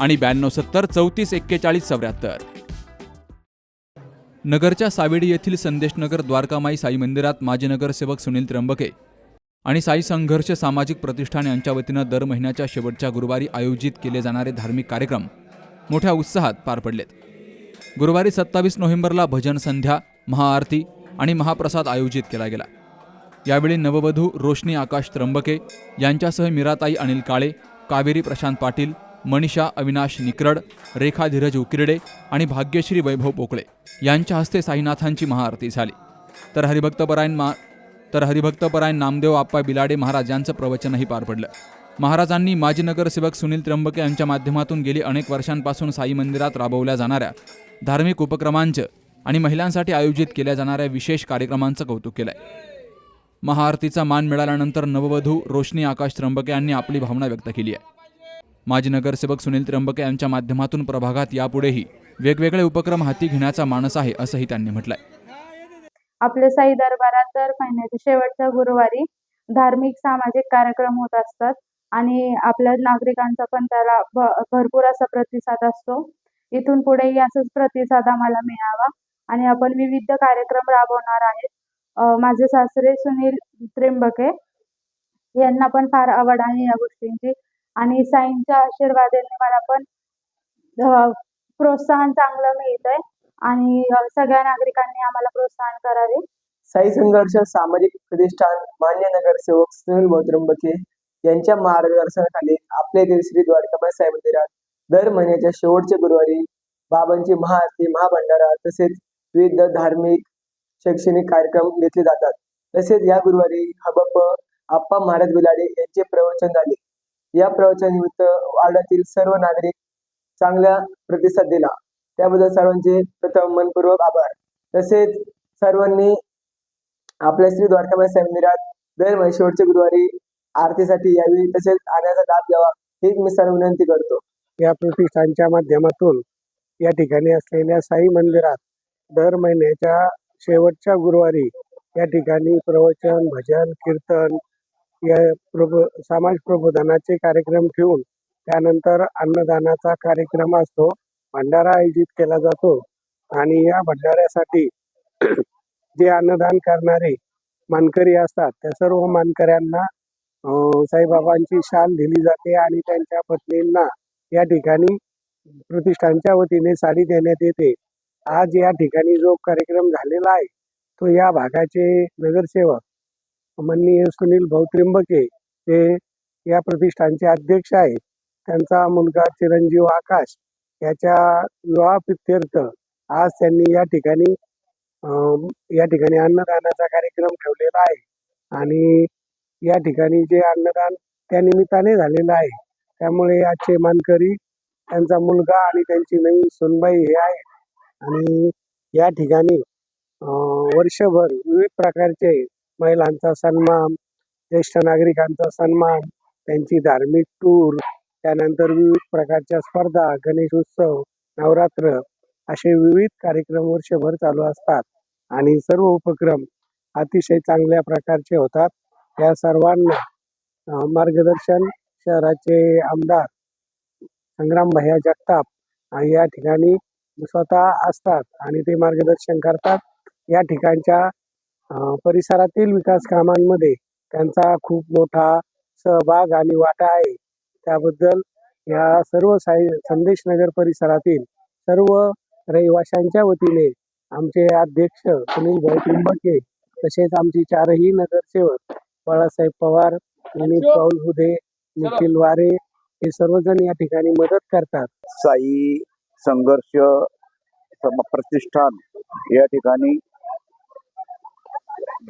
आणि ब्याण्णव सत्तर चौतीस एक्केचाळीस चौऱ्याहत्तर. नगरच्या सावेडी येथील संदेशनगर द्वारकामाई साई मंदिरात माजी नगरसेवक सुनील त्र्यंबके आणि साई संघर्ष सामाजिक प्रतिष्ठान यांच्या वतीनं दर महिन्याच्या शेवटच्या गुरुवारी आयोजित केले जाणारे धार्मिक कार्यक्रम मोठ्या उत्साहात पार पडलेत. गुरुवारी सत्तावीस नोव्हेंबरला भजन संध्या महाआरती आणि महाप्रसाद आयोजित केला गेला. यावेळी नववधू रोशनी आकाश त्र्यंबके यांच्यासह मीराताई अनिल काळे कावेरी प्रशांत पाटील मनीषा अविनाश निकरड रेखा धीरज उकिरडे आणि भाग्यश्री वैभव पोकळे यांच्या हस्ते साईनाथांची महाआरती झाली. तर हरिभक्तपरायण मा तर हरिभक्तपरायण नामदेव आप्पा बिलाडे महाराज यांचं प्रवचनही पार पडलं. महाराजांनी माजी नगरसेवक सुनील त्र्यंबके यांच्या माध्यमातून गेली अनेक वर्षांपासून साई मंदिरात राबवल्या जाणाऱ्या धार्मिक उपक्रमांचं आणि महिलांसाठी आयोजित केल्या जाणाऱ्या विशेष कार्यक्रमांचं कौतुक केलंय. महाआरतीचा मान मिळाल्यानंतर नववधू रोशनी आकाश त्र्यंबके यांनी आपली भावना व्यक्त केली आहे. माजी नगरसेवक सुनील त्र्यंबके यांच्या माध्यमातून प्रभागात यापुढेही वेगवेगळे उपक्रम हाती घेण्याचा मानस आहे असंही त्यांनी म्हटलंय. आपले साई दरबारात दर महिन्याच्या शेवटच्या गुरुवारी धार्मिक सामाजिक कार्यक्रम होत असतात आणि आपल्या नागरिकांचा पण त्याला भरपूर असा प्रतिसाद असतो. इथून पुढेही असंच प्रतिसाद आम्हाला मिळावा आणि आपण विविध कार्यक्रम राबवणार आहेत. माझे सासरे सुनील त्र्यंबके यांना पण फार आवड आहे या गोष्टींची. आणि साईंच्या आशीर्वादाने मला पण प्रोत्साहन चांगलं मिळतंय. आणि सगळ्या नागरिकांनी आम्हाला प्रोत्साहन करावे. साई संघर्ष सामाजिक प्रतिष्ठान मान्य नगरसेवक सुनील मोत्रंबके यांच्या मार्गदर्शनाखाली आपल्या येथील श्री द्वारकाबाई साई मंदिरात दर महिन्याच्या शेवटच्या गुरुवारी बाबांची महाआरती महाभंडारा तसेच विविध धार्मिक शैक्षणिक कार्यक्रम घेतले जातात. तसेच या गुरुवारी हबप आप्पा महाराज बिलाडे यांचे प्रवचन झाले. या प्रवचनानिमित्त वार्डातील सर्व नागरिक चांगला प्रतिसाद दिला. त्याबद्दल सर्वांचे प्रथम मनपूर्वक आभार. तसेच सर्वांनी आपल्या श्री द्वारकामाई मंदिरात दर शेवटच्या गुरुवारी आरतीसाठी यावी तसेच आण्याचा लाभ द्यावा हीच मी सर्व विनंती करतो. या प्रतिष्ठानच्या माध्यमातून या ठिकाणी असलेल्या साई मंदिरात दर महिन्याच्या शेवटच्या गुरुवारी या ठिकाणी प्रवचन भजन कीर्तन या प्रबो समाज प्रबोधनाचे कार्यक्रम ठेवून त्यानंतर अन्नदानाचा कार्यक्रम असतो. भंडारा आयोजित केला जातो. आणि या भंडाऱ्यासाठी जे अन्नदान करणारे मानकरी असतात त्या सर्व मानकऱ्यांना साईबाबांची शाल दिली जाते आणि त्यांच्या पत्नींना या ठिकाणी प्रतिष्ठानच्या वतीने साडी देण्यात येते. आज या ठिकाणी जो कार्यक्रम झालेला आहे तो या भागाचे नगरसेवक माननीय सुनील भाऊ त्रिंबके हे या प्रतिष्ठानचे अध्यक्ष आहेत. त्यांचा मुलगा चिरंजीव आकाश याच्या विवाह प्रित्यर्थ आज त्यांनी या ठिकाणी या ठिकाणी अन्नदानाचा कार्यक्रम ठेवलेला आहे. आणि या ठिकाणी जे अन्नदान त्या निमित्ताने झालेलं आहे. त्यामुळे आजचे मानकरी त्यांचा मुलगा आणि त्यांची नवीन सुनबाई हे आहे आणि या ठिकाणी वर्षभर विविध प्रकारचे महिलांचा सन्मान ज्येष्ठ नागरिकांचा सन्मान त्यांची धार्मिक टूर त्यानंतर विविध प्रकारच्या स्पर्धा गणेश उत्सव नवरात्र असे विविध कार्यक्रम वर्षभर चालू असतात. आणि सर्व उपक्रम अतिशय चांगल्या प्रकारचे होतात. या सर्वांना मार्गदर्शन शहराचे आमदार संग्राम भैया जगताप या ठिकाणी स्वतः असतात आणि ते मार्गदर्शन करतात. या ठिकाणच्या परिसरातील विकास कामांमध्ये त्यांचा खूप मोठा सहभाग आणि वाटा आहे. त्याबद्दल या सर्व साई संदेश नगर परिसरातील सर्व रहिवाशांच्या वतीने आमचे अध्यक्ष सुनील भाई टिंबके तसेच आमची चारही नगरसेवक बाळासाहेब पवार विनीत पाऊल हुदे निखिल वारे हे सर्वजण या ठिकाणी मदत करतात. साई संघर्ष प्रतिष्ठान या ठिकाणी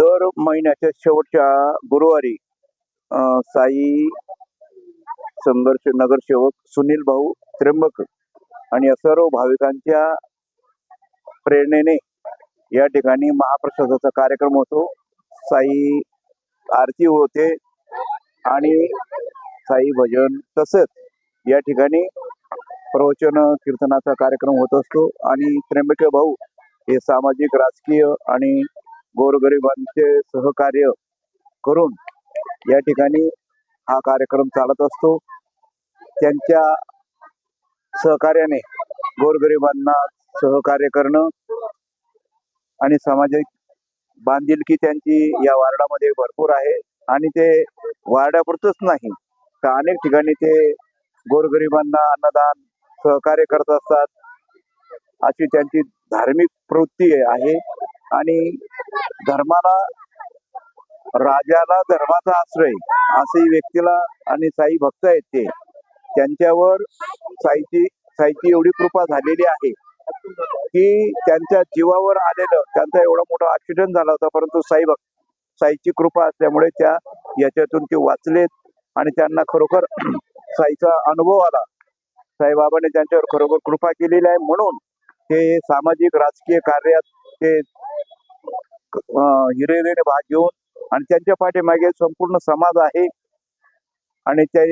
दर महिन्याच्या शेवटच्या गुरुवारी साई संघर्ष नगरसेवक सुनील भाऊ त्र्यंबक आणि या सर्व भाविकांच्या प्रेरणेने या ठिकाणी महाप्रसादाचा कार्यक्रम होतो. साई आरती होते आणि साई भजन तसंच या ठिकाणी प्रवचन कीर्तनाचा कार्यक्रम होत असतो. आणि त्र्यंबके भाऊ हे सामाजिक राजकीय आणि गोरगरिबांचे सहकार्य करून या ठिकाणी हा कार्यक्रम चालत असतो. त्यांच्या सहकार्याने गोरगरिबांना सहकार्य करणं आणि सामाजिक बांधिलकी त्यांची या वार्डामध्ये भरपूर आहे आणि ते वार्डापुरतच नाही तर अनेक ठिकाणी ते गोरगरिबांना अन्नदान सहकार्य करत असतात अशी त्यांची धार्मिक प्रवृत्ती आहे. आणि धर्माला राजाला धर्माचा आश्रय असे व्यक्तीला आणि साई भक्त आहेत ते. त्यांच्यावर साईची साईची एवढी कृपा झालेली आहे की त्यांच्या जीवावर आलेलं त्यांचा एवढा मोठा ऍक्सिडेंट झाला होता परंतु साई भक्त साईची कृपा असल्यामुळे त्या याच्यातून ते वाचलेत आणि त्यांना खरोखर साईचा अनुभव आला. साईबाबांनी त्यांच्यावर खरोखर कृपा केलेली आहे म्हणून ते सामाजिक राजकीय कार्यात ते अं, भाग घेऊन आणि त्यांच्या पाठीमागे संपूर्ण समाज आहे. आणि ते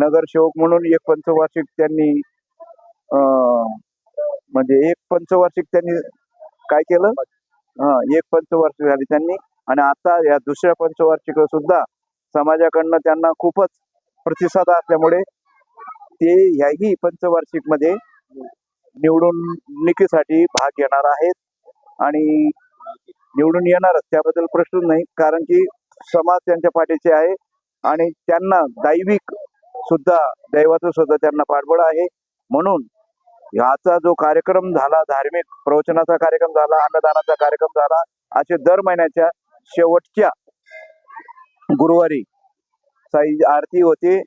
नगरसेवक म्हणून एक पंचवार्षिक त्यांनी अं, म्हणजे एक पंचवार्षिक त्यांनी काय केलं? हा एक पंचवार्षिक झाली त्यांनी. आणि आता या दुसऱ्या पंचवार्षिक सुद्धा समाजाकडनं त्यांना खूपच प्रतिसाद असल्यामुळे ते ह्याही पंचवार्षिकमध्ये निवडणुकीसाठी भाग घेणार आहेत. आणि निवडून येणारच त्याबद्दल प्रश्न नाही. कारण की समाज त्यांच्या पाठीचे आहे आणि त्यांना दैविक सुद्धा दैवाचं सुद्धा त्यांना पाठबळ आहे. म्हणून ह्याचा जो कार्यक्रम झाला धार्मिक प्रवचनाचा कार्यक्रम झाला अन्नदानाचा कार्यक्रम झाला असे दर महिन्याच्या शेवटच्या गुरुवारी साई आरती होते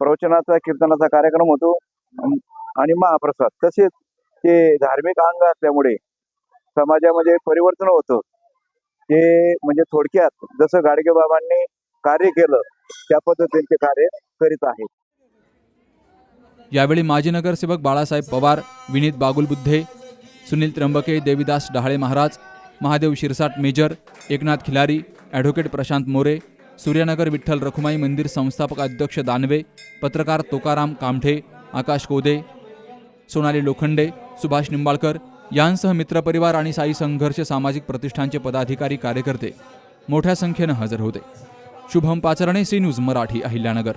प्रवचनाचा कीर्तनाचा कार्यक्रम होतो. आणि महाप्रसाद तसेच ते धार्मिक अंग असल्यामुळे समाजामध्ये परिवर्तन होतं. ते म्हणजे थोडक्यात जसं गाडगे बाबांनी कार्य केलं त्या पद्धतीने ते कार्य करीत आहेत. यावेळी माजी नगरसेवक बाळासाहेब पवार विनीत बागुलबुद्धे सुनील त्र्यंबके देविदास डहाळे महाराज महादेव शिरसाट मेजर एकनाथ खिलारी ॲडव्होकेट प्रशांत मोरे सूर्यनगर विठ्ठल रखुमाई मंदिर संस्थापक अध्यक्ष दानवे पत्रकार तोकाराम कामठे आकाश कोदे सोनाली लोखंडे सुभाष निंबाळकर यांसह मित्रपरिवार आणि साई संघर्ष सामाजिक प्रतिष्ठानचे पदाधिकारी कार्यकर्ते मोठ्या संख्येनं हजर होते. Shubham Pacharne C News Marathi Ahilyanagar.